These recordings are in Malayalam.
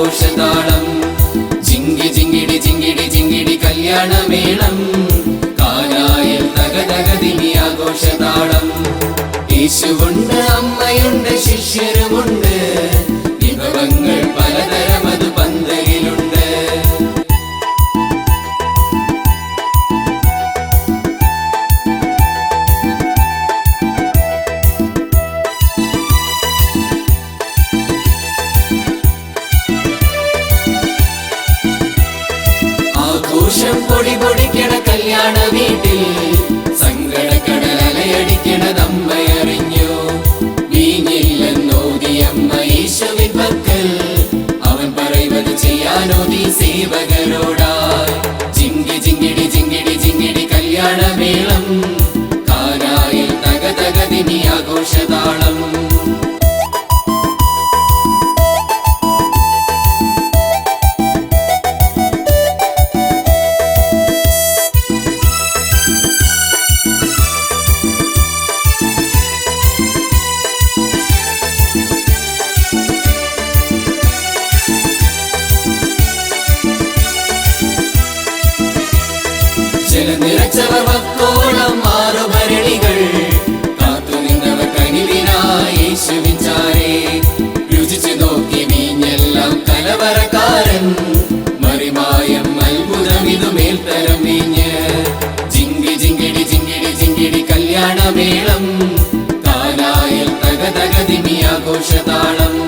ആഘോഷതാളം ചിങ്കി ചിങ്ങിടി ചിങ്ങിടി ചിങ്കിടി കല്യാണമേളം. കാലായ തകതകതിനി ആഘോഷതാളം യേശുണ്ട് അമ്മ ആഘോഷം പൊടി പൊടിക്കണ കല്യാണ വീട്ടിൽ. സങ്കടക്കടൽ അലയടിക്കണതമ്മയറിഞ്ഞു വീഞ്ഞില്ലെന്നോതിയമ്മ ഈശോവിൻ പക്കൽ. അവൻ പറയുന്നത് ചെയ്യാനോ സേവകരോടായി നിറച്ചവർ വക്കോളം മാറുഭരണികൾ കാത്തു നിന്നവർ യേശുവിച്ചാരേ രുചിച്ചു നോക്കി വീഞ്ഞെല്ലാം കലവറക്കാരൻ. മറിമായം അത്ഭുതം ഇത് മേൽത്തരം വീഞ്ഞ്. ജിങ്കി ജിങ്കിടി ജിങ്കിടി ജിങ്കിടി കല്യാണമേളം. കാനായിൽ തക ആഘോഷതാളം.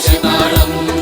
Çınarım.